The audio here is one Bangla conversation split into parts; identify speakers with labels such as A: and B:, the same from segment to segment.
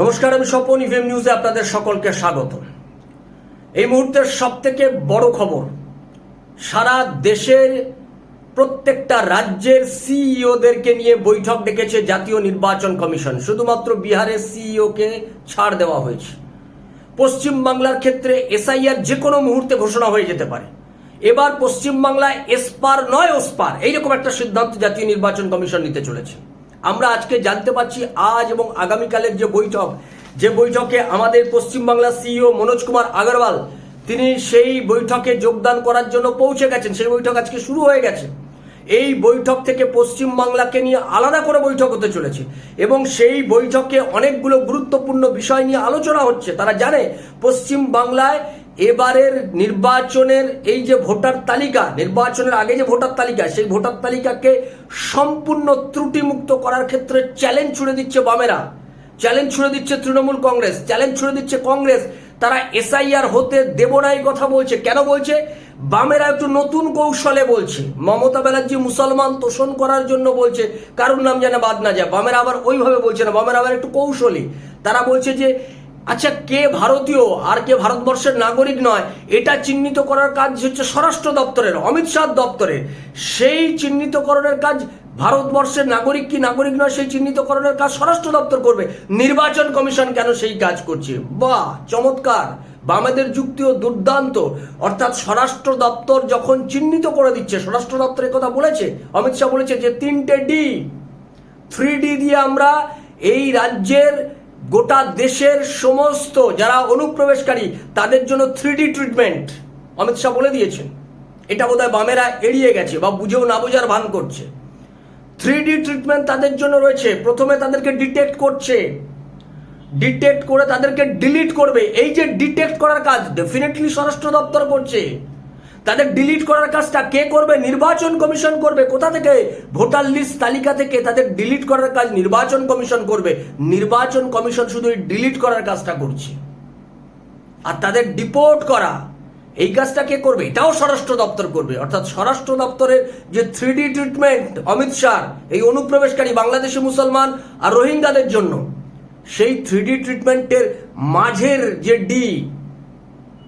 A: নমস্কার, আমি স্বপন ইভিএম নিউজে আপনাদের সকলকে স্বাগত। এই মুহূর্তের সব থেকে বড় খবর, সারা দেশের প্রত্যেকটা রাজ্যের সিইওদেরকে নিয়ে বৈঠক ডেকেছে জাতীয় নির্বাচন কমিশন। শুধুমাত্র বিহারের সিইওকে ছাড় দেওয়া হয়েছে। পশ্চিম বাংলার ক্ষেত্রে এসআইআর যে কোনো মুহূর্তে ঘোষণা হয়ে যেতে পারে। এবার পশ্চিমবাংলায় এসপার নয় ওসপার এইরকম একটা সিদ্ধান্ত জাতীয় নির্বাচন কমিশন নিতে চলেছে। আমরা আজকে জানতে পারছি আজ এবং আগামীকালের যে বৈঠক, যে বৈঠকে আমাদের পশ্চিমবাংলার সিইও মনোজ কুমার আগরওয়াল, তিনি সেই বৈঠকে যোগদান করার জন্য পৌঁছে গেছেন। সেই বৈঠক আজকে শুরু হয়ে গেছে। এই বৈঠক থেকে পশ্চিম বাংলাকে নিয়ে আলাদা করে বৈঠক হতে চলেছে এবং সেই বৈঠকে অনেকগুলো গুরুত্বপূর্ণ বিষয় নিয়ে আলোচনা হচ্ছে। তারা জানে, পশ্চিম বাংলায় এবারের নির্বাচনের এই যে ভোটার তালিকা, নির্বাচনের আগে যে ভোটার তালিকা, সেই ভোটার তালিকাকে সম্পূর্ণ ত্রুটিমুক্ত করার ক্ষেত্রে চ্যালেঞ্জ ছুড়ে দিচ্ছে বামেরা। চ্যালেঞ্জ ছুড়ে দিচ্ছে তৃণমূল কংগ্রেস চ্যালেঞ্জ ছুড়ে দিচ্ছে কংগ্রেস। তারা এসআইআর হতে দেব নাই কথা বলছে। কেন বলছে? বামেরা একটু নতুন কৌশলে বলছে। মমতা ব্যানার্জি মুসলমান তোষণ করার জন্য বলছে, কারোর নাম যেন বাদ না যায়। বামেরা আবার ওইভাবে বলছে না, বামেরা আবার একটু কৌশলী। তারা বলছে যে আচ্ছা কে ভারতীয় আর কে ভারতবর্ষের নাগরিক নয়, এটা চিহ্নিত করার কাজ হচ্ছে স্বরাষ্ট্র দপ্তরের, অমিত শাহ দপ্তরের। সেই চিহ্নিতকরণের কাজ ভারতবর্ষের নাগরিক কি নাগরিক নয়, সেই চিহ্নিতকরণের কাজ স্বরাষ্ট্র দপ্তর করবে। নির্বাচন কমিশন কেন সেই কাজ করছে? বাহ, চমৎকার। বামেদের যুক্তিও দুর্দান্ত। অর্থাৎ স্বরাষ্ট্র দপ্তর যখন চিহ্নিত করে দিচ্ছে, স্বরাষ্ট্র দপ্তরের কথা বলেছে? অমিত শাহ বলেছে যে, তিনটে ডি থ্রি ডি দিয়ে আমরা এই রাজ্যের গোটা দেশের সমস্ত যারা অনুপ্রবেশকারী, তাদের জন্য three D treatment Amit Shah বলে দিয়েছেন। এটা বোধহয় বামেরা এড়িয়ে গেছে বা বুঝেও না বোঝার ভান করছে। থ্রি ডি ট্রিটমেন্ট তাদের জন্য রয়েছে। প্রথমে তাদেরকে ডিটেক্ট করছে। ডিটেক্ট করে তাদেরকে ডিলিট করবে। এই যে ডিটেক্ট করার কাজ ডেফিনেটলি স্বরাষ্ট্র দপ্তর করছে। তাদের ডিলিট করার কাজটা কে করবে? নির্বাচন কমিশন করবে। কোথা থেকে? ভোটার লিস্ট তালিকা থেকে তাদের ডিলিট করার কাজ নির্বাচন কমিশন করবে। নির্বাচন কমিশন শুধু ডিলিট করার কাজটা করছে। আর তাদের ডিপোর্ট করা, এই কাজটা কে করবে? এটাও স্বরাষ্ট্র দপ্তর করবে। অর্থাৎ স্বরাষ্ট্র দপ্তরের যে three D treatment Amit Shah, এই অনুপ্রবেশকারী বাংলাদেশি মুসলমান আর রোহিঙ্গাদের জন্য, সেই থ্রি ডি ট্রিটমেন্টের মাঝের যে ডি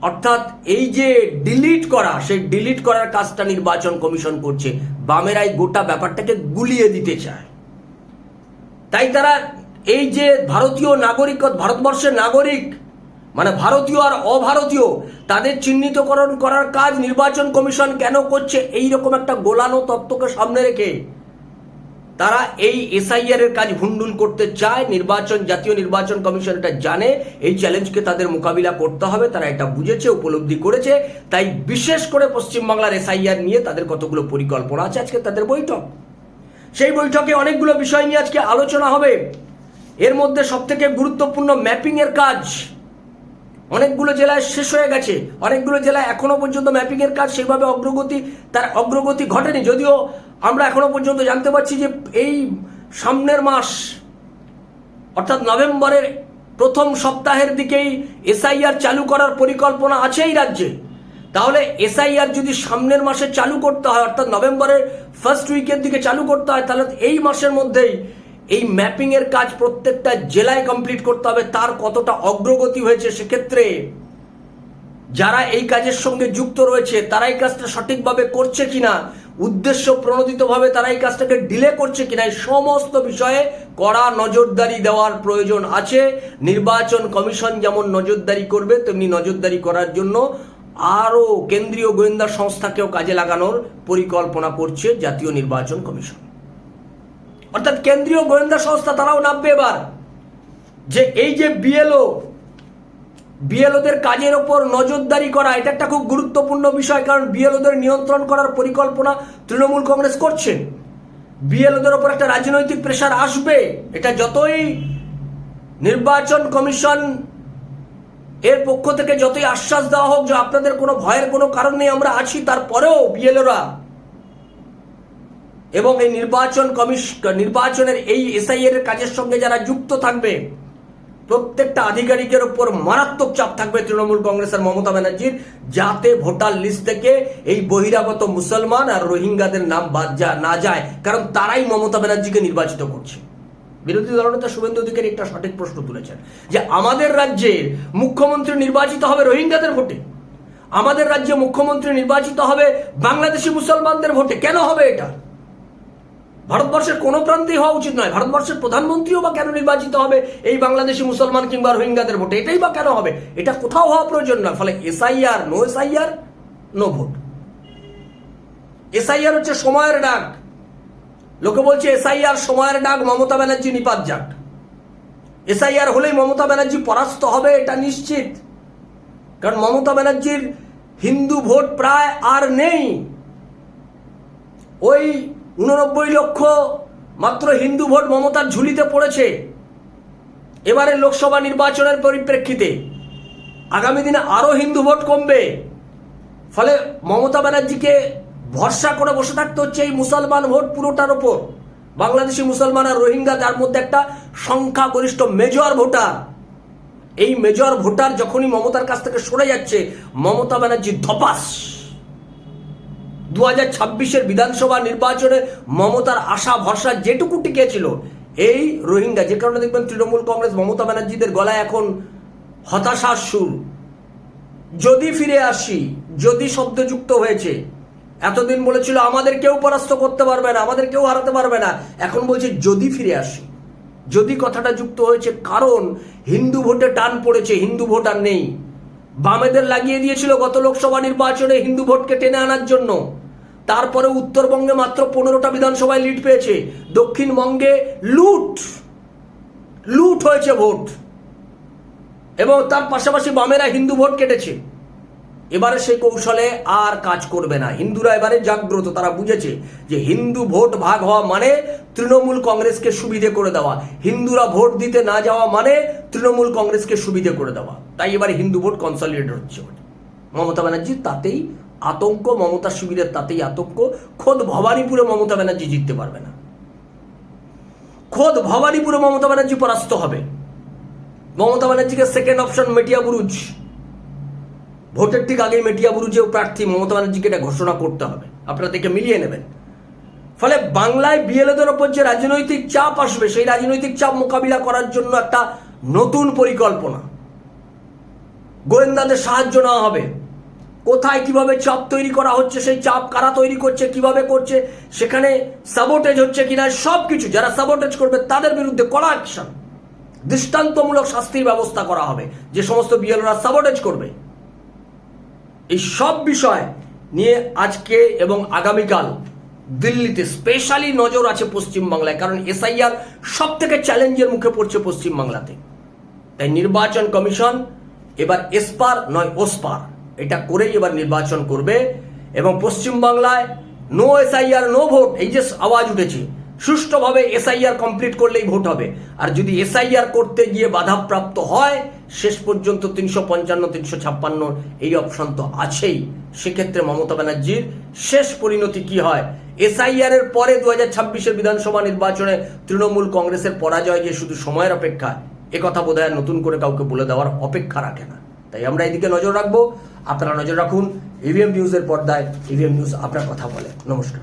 A: অর্থাৎ এই যে ডিলিট করা, সেই ডিলিট করার কাজটা নির্বাচন কমিশন করছে বামেরাই গোটা ব্যাপারটাকে গুলিয়ে দিতে চায়। তাই তারা এই যে ভারতীয় নাগরিক ভারতবর্ষের নাগরিক মানে ভারতীয় আর অভারতীয়, তাদের চিহ্নিতকরণ করার কাজ নির্বাচন কমিশন কেন করছে এই রকম একটা গোলানো তত্ত্বকে সামনে রেখে তারা এই এসআইআর এর কাজ ভুন্ডুল করতে চায়। নির্বাচন, জাতীয় নির্বাচন কমিশন এটা জানে। এই চ্যালেঞ্জকে তাদের মোকাবিলা করতে হবে, তারা এটা বুঝেছে, উপলব্ধি করেছে। তাই বিশেষ করে পশ্চিমবাংলার এসআইআর নিয়ে তাদের কতগুলো পরিকল্পনা আছে আজকে তাদের বৈঠক। সেই বৈঠকে অনেকগুলো বিষয় নিয়ে আজকে আলোচনা হবে। এর মধ্যে সবথেকে গুরুত্বপূর্ণ ম্যাপিং এর কাজ। অনেকগুলো জেলায় শেষ হয়ে গেছে। অনেকগুলো জেলায় এখনও পর্যন্ত ম্যাপিং এর কাজ সেইভাবে অগ্রগতি, তার অগ্রগতি ঘটেনি। যদিও আমরা এখনও পর্যন্ত জানতে পারছি যে এই সামনের মাস, অর্থাৎ নভেম্বরের প্রথম সপ্তাহের দিকেই এসআইআর চালু করার পরিকল্পনা আছে এই রাজ্যে। তাহলে এসআইআর যদি সামনের মাসে চালু করতে হয়, অর্থাৎ নভেম্বরের ফার্স্ট উইকের দিকে চালু করতে হয়, তাহলে এই মাসের মধ্যেই এই ম্যাপিং এর কাজ প্রত্যেকটা জেলায় কমপ্লিট করতে হবে। তার কতটা অগ্রগতি হয়েছে সেক্ষেত্রে যারা এই কাজের সঙ্গে যুক্ত রয়েছে, তারা এই কাজটা সঠিকভাবে করছে কিনা উদ্দেশ্য প্রণোদিতভাবে তারা এই কাজটাকে ডিলে করছে কিনা এই সমস্ত বিষয়ে কড়া নজরদারি দেওয়ার প্রয়োজন আছে। নির্বাচন কমিশন যেমন নজরদারি করবে, তেমনি নজরদারি করার জন্য আরও কেন্দ্রীয় গোয়েন্দা সংস্থাকেও কাজে লাগানোর পরিকল্পনা করছে জাতীয় নির্বাচন কমিশন। অর্থাৎ কেন্দ্রীয় গোয়েন্দা সংস্থা তারাও নামবে এবার। যে এই যে বিএলও বিএলওদের কাজের ওপর নজরদারি করা, এটা একটা খুব গুরুত্বপূর্ণ বিষয়, কারণ বিএলওদের নিয়ন্ত্রণ করার পরিকল্পনা তৃণমূল কংগ্রেস করছে। বিএলওদের ওপর একটা রাজনৈতিক প্রেশার আসবে, এটা যতই নির্বাচন কমিশন এর পক্ষ থেকে যতই আশ্বাস দেওয়া হোক যে আপনাদের কোনো ভয়ের কোনো কারণ নেই, আমরা আছি, তারপরেও বিএলওরা এবং এই নির্বাচন কমিশন নির্বাচনের এই এসআইএর কাজের সঙ্গে যারা যুক্ত থাকবে প্রত্যেকটা আধিকারিকের উপর মারাত্মক চাপ থাকবে তৃণমূল কংগ্রেসের মমতা ব্যানার্জির, যাতে ভোটার লিস্ট থেকে এই বহিরাগত মুসলমান আর রোহিঙ্গাদের নাম বাদ যা, না যায়। কারণ তারাই মমতা ব্যানার্জিকে নির্বাচিত করছে। বিরোধী দলনেতা শুভেন্দু অধিকারী একটা সঠিক প্রশ্ন তুলেছেন, যে আমাদের রাজ্যের মুখ্যমন্ত্রী নির্বাচিত হবে রোহিঙ্গাদের ভোটে? আমাদের রাজ্যে মুখ্যমন্ত্রী নির্বাচিত হবে বাংলাদেশি মুসলমানদের ভোটে? কেন হবে এটা? ভারতবর্ষের কোনো প্রান্তেই হওয়া উচিত নয়। ভারতবর্ষের প্রধানমন্ত্রীও বা কেন নির্বাচিত হবে এই বাংলাদেশি মুসলমান কিংবা রোহিঙ্গাদের ভোটে? এটাই বা কেন হবে? এটা কোথাও হওয়া প্রয়োজন নয়। ফলে SIR, no SIR, no vote. SIR হচ্ছে সময়ের ডাক। লোকে বলছে এসআইআর, সময়ের ডাক, মমতা ব্যানার্জি নিপাত যাক। এসআইআর হলেই মমতা ব্যানার্জি পরাস্ত হবে, এটা নিশ্চিত। কারণ মমতা ব্যানার্জির হিন্দু ভোট প্রায় আর নেই। ওই উননব্বই লক্ষ মাত্র হিন্দু ভোট মমতার ঝুলিতে পড়েছে। এবারে লোকসভা নির্বাচনের পরিপ্রেক্ষিতে আগামী দিনে আরও হিন্দু ভোট কমবে। ফলে মমতা ব্যানার্জিকে ভরসা করে বসে থাকতে হচ্ছে এই মুসলমান ভোট পুরোটার ওপর। বাংলাদেশি মুসলমান আর রোহিঙ্গা, তার মধ্যে একটা সংখ্যাগরিষ্ঠ মেজর ভোটার। এই মেজর ভোটার যখনই মমতার কাছ থেকে সরে যাচ্ছে, মমতা ব্যানার্জি ধপাস। দু হাজার ছাব্বিশের বিধানসভা নির্বাচনে মমতার আশা, ভরসা যেটুকু টিকে ছিল এই রোহিঙ্গা, যে কারণে দেখবেন তৃণমূল কংগ্রেস মমতা ব্যানার্জিদের গলায় এখন হতাশার সুর। যদি ফিরে আসি, যদি শব্দযুক্ত হয়েছে, এতদিন বলেছিল আমাদের কেউ পরাস্ত করতে পারবে না, আমাদের কেউ হারাতে পারবে না, এখন বলছে যদি ফিরে আসি, যদি কথাটা যুক্ত হয়েছে, কারণ হিন্দু ভোটে টান পড়েছে, হিন্দু ভোট আর নেই। বামেদের লাগিয়ে দিয়েছিল গত লোকসভা নির্বাচনে হিন্দু ভোটকে টেনে আনার জন্য। তারপরে উত্তরবঙ্গে মাত্র পনেরোটা বিধানসভায় লিড পেয়েছে। দক্ষিণবঙ্গে লুট লুট হয়েছে ভোট। এবং তার পাশাপাশি বামেরা হিন্দু ভোট কেটেছে। এবারে সেই কৌশলে আর কাজ করবে না। হিন্দুরা এবারে জাগ্রত, তারা বুঝেছে যে হিন্দু ভোট ভাগ হওয়া মানে তৃণমূল কংগ্রেসকে সুবিধে করে দেওয়া। হিন্দুরা ভোট দিতে না যাওয়া মানে তৃণমূল কংগ্রেসকে সুবিধে করে দেওয়া। তাই এবারে হিন্দু ভোট কনসলিডেট হচ্ছে মমতা ব্যানার্জি তাতেই আতঙ্ক, মমতা শিবিরের তাতেই আতঙ্ক। খোদ ভবানীপুরে মমতা ব্যানার্জি জিততে পারবে না। খোদ ভবানীপুরে মমতা ব্যানার্জি পরাস্ত হবে। মমতা ব্যানার্জিকে সেকেন্ড অপশন মেটিয়া বুরুজ। ভোটের ঠিক আগেই মেটিয়া বুরুজেও প্রার্থী মমতা ব্যানার্জিকে এটা ঘোষণা করতে হবে। আপনারা দেখে মিলিয়ে নেবেন। ফলে বাংলায় বিএলএদের ওপর যে রাজনৈতিক চাপ আসবে, সেই রাজনৈতিক চাপ মোকাবিলা করার জন্য একটা নতুন পরিকল্পনা। গোয়েন্দাদের সাহায্য নেওয়া হবে। কোথায় কীভাবে চাপ তৈরি করা হচ্ছে, সেই চাপ কারা তৈরি করছে, কীভাবে করছে, সেখানে সাবোটেজ হচ্ছে কিনা সব কিছু যারা সাবোটেজ করবে, তাদের বিরুদ্ধে কড়া অ্যাকশন দৃষ্টান্তমূলক শাস্তির ব্যবস্থা করা হবে। যে সমস্ত বিএলরা সাবোটেজ করবে এই সব বিষয় নিয়ে আজকে এবং আগামীকাল দিল্লিতে স্পেশালি নজর আছে পশ্চিমবাংলায়, কারণ এসআইআর সব থেকে চ্যালেঞ্জের মুখে পড়ছে পশ্চিমবাংলাতে। তাই নির্বাচন কমিশন এবার এসপার নয় ওসপার, এটা করেই এবার নির্বাচন করবে এবং পশ্চিমবাংলায় নো এসআইআর নো ভোট এই যে আওয়াজ উঠেছে, সুষ্ঠুভাবে এসআইআর কমপ্লিট করলেই ভোট হবে। আর যদি এসআইআর করতে গিয়ে বাধাপ্রাপ্ত হয় শেষ পর্যন্ত তিনশো পঞ্চান্ন, তিনশো ছাপ্পান্ন এই অপশন তো আছেই। সেক্ষেত্রে মমতা ব্যানার্জির শেষ পরিণতি কি হয়? এসআইআর এর পরে দু হাজার ছাব্বিশের বিধানসভা নির্বাচনে তৃণমূল কংগ্রেসের পরাজয় যে শুধু সময়ের অপেক্ষা একথা বোধ হয় নতুন করে কাউকে বলে দেওয়ার অপেক্ষা রাখে না। তাই আমরা এদিকে নজর রাখব। আপনারা নজর রাখুন ইভিএম নিউজের পর্দায় ইভিএম নিউজ আপনার কথা বলে। নমস্কার।